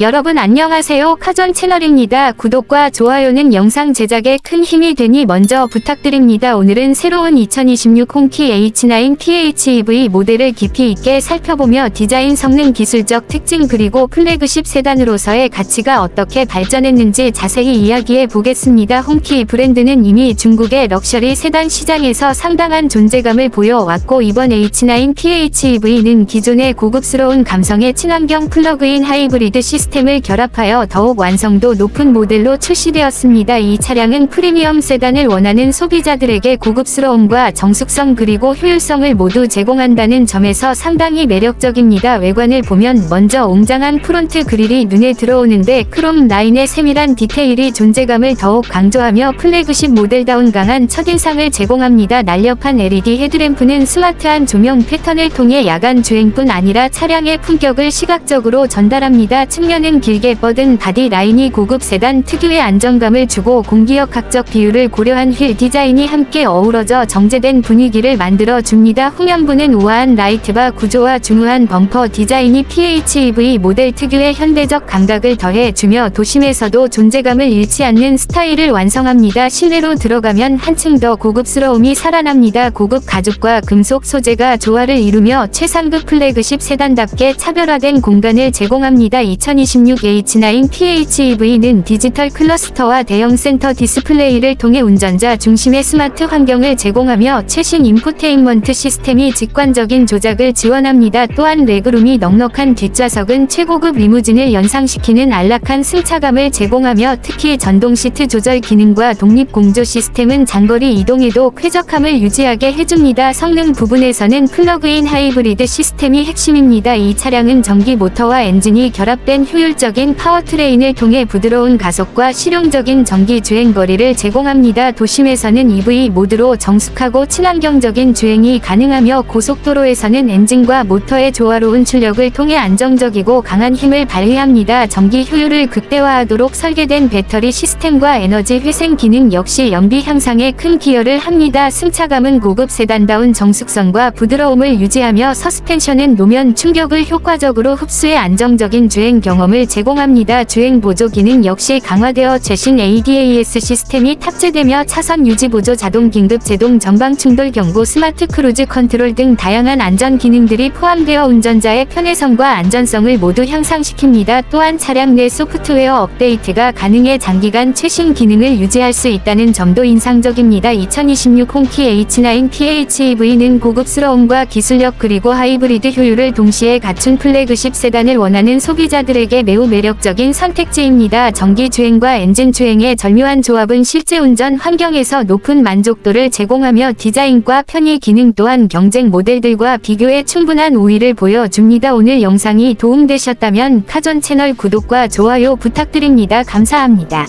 여러분 안녕하세요. 카전 채널입니다. 구독과 좋아요는 영상 제작에 큰 힘이 되니 먼저 부탁드립니다. 오늘은 새로운 2026 홍키 H9 PHEV 모델을 깊이 있게 살펴보며 디자인 성능 기술적 특징 그리고 플래그십 세단으로서의 가치가 어떻게 발전했는지 자세히 이야기해 보겠습니다. 홍키 브랜드는 이미 중국의 럭셔리 세단 시장에서 상당한 존재감을 보여왔고 이번 H9 PHEV는 기존의 고급스러운 감성의 친환경 플러그인 하이브리드 시스템 을 결합하여 더욱 완성도 높은 모델로 출시되었습니다. 이 차량은 프리미엄 세단을 원하는 소비자들에게 고급스러움과 정숙성 그리고 효율성을 모두 제공한다는 점에서 상당히 매력적입니다. 외관을 보면 먼저 웅장한 프론트 그릴이 눈에 들어오는데 크롬 라인의 세밀한 디테일이 존재감을 더욱 강조하며 플래그십 모델다운 강한 첫인상을 제공합니다. 날렵한 LED 헤드램프는 스마트한 조명 패턴을 통해 야간 주행뿐 아니라 차량의 품격을 시각적으로 전달합니다. 측면 은 길게 뻗은 바디 라인이 고급 세단 특유의 안정감을 주고 공기역학적 비율을 고려한 휠 디자인이 함께 어우러져 정제된 분위기를 만들어 줍니다. 후면부는 우아한 라이트바 구조와 중후한 범퍼 디자인이 PHEV 모델 특유의 현대적 감각을 더해 주며 도심에서도 존재감을 잃지 않는 스타일을 완성합니다. 실내로 들어가면 한층 더 고급스러움이 살아납니다. 고급 가죽과 금속 소재가 조화를 이루며 최상급 플래그십 세단답게 차별화된 공간을 제공합니다. 2026 H9 PHEV는 디지털 클러스터와 대형 센터 디스플레이를 통해 운전자 중심의 스마트 환경을 제공하며 최신 인포테인먼트 시스템이 직관적인 조작을 지원합니다. 또한 레그룸이 넉넉한 뒷좌석은 최고급 리무진을 연상시키는 안락한 승차감을 제공하며 특히 전동 시트 조절 기능과 독립 공조 시스템은 장거리 이동에도 쾌적함을 유지하게 해줍니다. 성능 부분에서는 플러그인 하이브리드 시스템이 핵심입니다. 이 차량은 전기 모터와 엔진이 결합된 효 율적인 파워트레인을 통해 부드러운 가속과 실용적인 전기 주행 거리를 제공합니다. 도심에서는 EV 모드로 정숙하고 친환경적인 주행이 가능하며 고속도로에서는 엔진과 모터의 조화로운 출력을 통해 안정적이고 강한 힘을 발휘합니다. 전기 효율을 극대화하도록 설계된 배터리 시스템과 에너지 회생 기능 역시 연비 향상에 큰 기여를 합니다. 승차감은 고급 세단다운 정숙성과 부드러움을 유지하며 서스펜션은 노면 충격을 효과적으로 흡수해 안정적인 주행 경험을 제공합니다. 주행 보조 기능 역시 강화되어 최신 ADAS 시스템이 탑재되며 차선 유지 보조 자동 긴급 제동 전방 충돌 경고 스마트 크루즈 컨트롤 등 다양한 안전 기능들이 포함되어 운전자의 편의성과 안전성을 모두 향상시킵니다. 또한 차량 내 소프트웨어 업데이트가 가능해 장기간 최신 기능을 유지할 수 있다는 점도 인상적입니다. 2026 홍키 H9 PHEV는 고급스러움과 기술력 그리고 하이브리드 효율을 동시에 갖춘 플래그십 세단을 원하는 소비자들 에게 매우 매력적인 선택지입니다. 전기 주행과 엔진 주행의 절묘한 조합은 실제 운전 환경에서 높은 만족도를 제공하며 디자인과 편의 기능 또한 경쟁 모델들과 비교해 충분한 우위를 보여줍니다. 오늘 영상이 도움되셨다면 카존 채널 구독과 좋아요 부탁드립니다. 감사합니다.